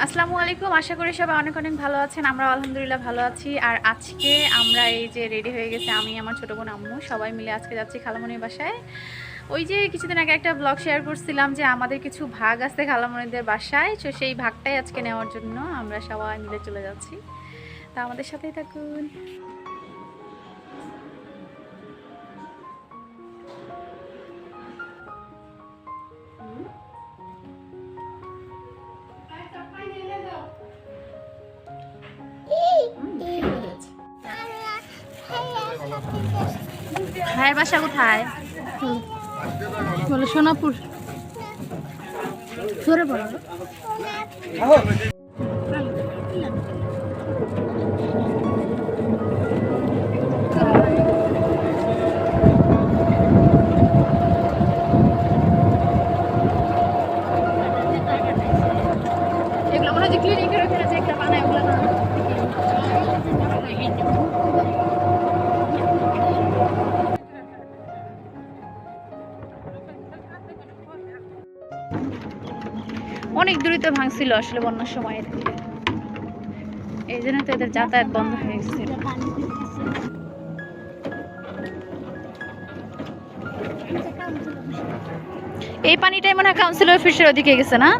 আসসালামু আলাইকুম। আশা করি সবাই অনেক অনেক ভালো আছেন। আমরা আলহামদুলিল্লাহ ভালো আছি। আর আজকে আমরা এই যে রেডি হয়ে গেছে, আমি, আমার ছোটো বোন আম্মু, সবাই মিলে আজকে যাচ্ছি খালামণির বাসায়। ওই যে কিছুদিন আগে একটা ব্লগ শেয়ার করছিলাম যে আমাদের কিছু ভাগ আছে খালামণিদের বাসায়, তো সেই ভাগটাই আজকে নেওয়ার জন্য আমরা সবাই মিলে চলে যাচ্ছি। তা আমাদের সাথেই থাকুন। ভাইয়ের বাসা কোথায়? বলে সোনাপুর। পড়ো। এগুলো যে একটা বানায় ওগুলো অনেক দূরিতে ভাঙছিল আসলে বন্যার সময় এই জন্য তো এদের যাতায়াত বন্ধ হয়ে গেছিল এই পানিটাই মনে হয় কাউন্সিল অফিসের ওদিকে গেছে না?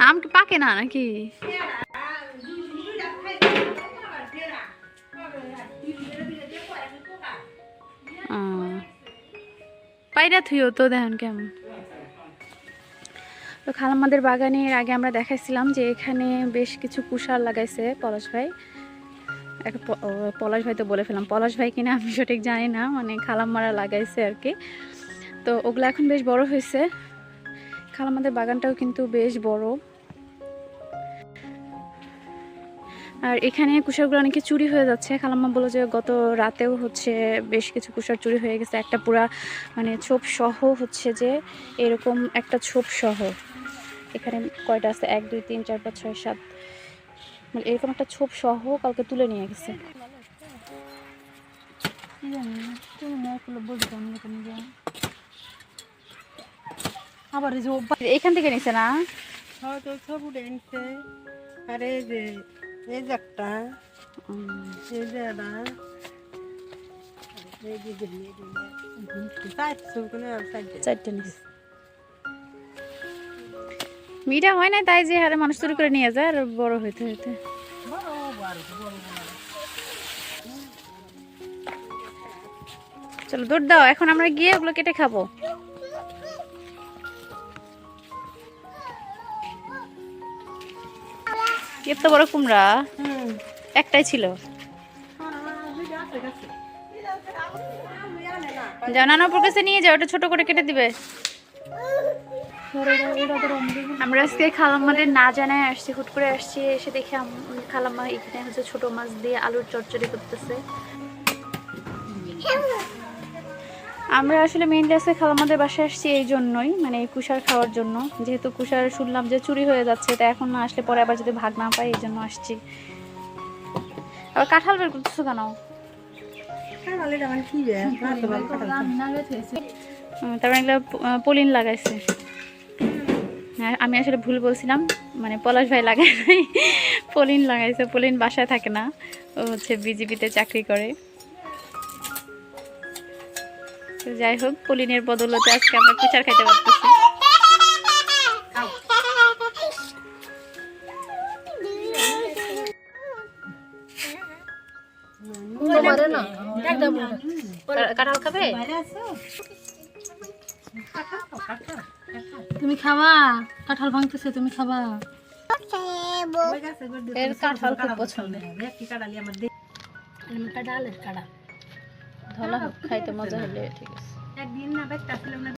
আম পাকে না নাকি? পায়রা থুইও তো দেখেন কেমন। তো খালাম্মাদের বাগানের আগে আমরা দেখাইছিলাম যে এখানে বেশ কিছু কুষার লাগাইছে পলাশ ভাই। পলাশ ভাই তো বলে ফেলাম, পলাশ ভাই কিনা আমি সঠিক জানি না মানে খালাম্মারা লাগাইছে আর কি। তো ওগুলো এখন বেশ বড় হয়েছে। খালাম্মাদের বাগানটাও কিন্তু বেশ বড়। আর এখানে কুষারগুলো অনেকে চুরি হয়ে যাচ্ছে। খালাম্মা বলল যে গত রাতেও হচ্ছে বেশ কিছু কুষার চুরি হয়ে গেছে। একটা পুরা মানে ছোপ সহ হচ্ছে যে এরকম একটা ছোপ সহ। এখানে কয়টা আছে? এক, দুই, তিন, চার, পাঁচ, ছয়, সাত। মানে এরকম একটা ছোপ সহ কালকে তুলে নিয়ে গেছে। আবার এখান থেকে নিছে না? আর যে এই যে একটা এই যে একটা মিঠা হয় না তাই যে হারে মানুষ চুরি করে নিয়ে যায় আর বড় হইতে হইতে। চলো দৌড় দাও এখন আমরা গিয়ে ওগুলো কেটে খাব। এত বড় কুমড়া? একটাই ছিল। জানানোর কাছে নিয়ে যাও ওটা ছোট করে কেটে দিবে। আমরা আজকে খালাম্মাদের না জানায় আসছি হুট করে আসছি এসে দেখে খালাম্মা এখানে হচ্ছে ছোট মাছ দিয়ে আলুর চচ্চড়ি করতেছে। আমরা আসলে মেইনলি আজকে খালাম্মাদের বাসায় আসছি এই জন্যই মানে এই কুষার খাওয়ার জন্য। যেহেতু কুষার শুনলাম যে চুরি হয়ে যাচ্ছে, তা এখন না আসলে পরে আবার যদি ভাগ না পাই, এই জন্য আসছি। আবার কাঁঠাল বের করতেছো কেন? এটা মানে তারপরে এগুলো পলিন লাগাইছে। হ্যাঁ আমি আসলে ভুল বলছিলাম মানে পলাশ ভাই লাগায় পলিন লাগাইছে, পলিন বাসায় থাকে না। ও হচ্ছে বিজেপিতে চাকরি করে। তো যাই হোক পলিনের বদলতে আজকে আমরা কুচার খাইতে পারতেছি। কাঁঠাল খাবে? তুমি খাবা? কাঁঠাল ভাঙতেছে তুমি খাবা। এর কাঁঠাল খুব পছন্দ কাঁঠাল ধলা খাইতে মজা হলে ঠিক আছে।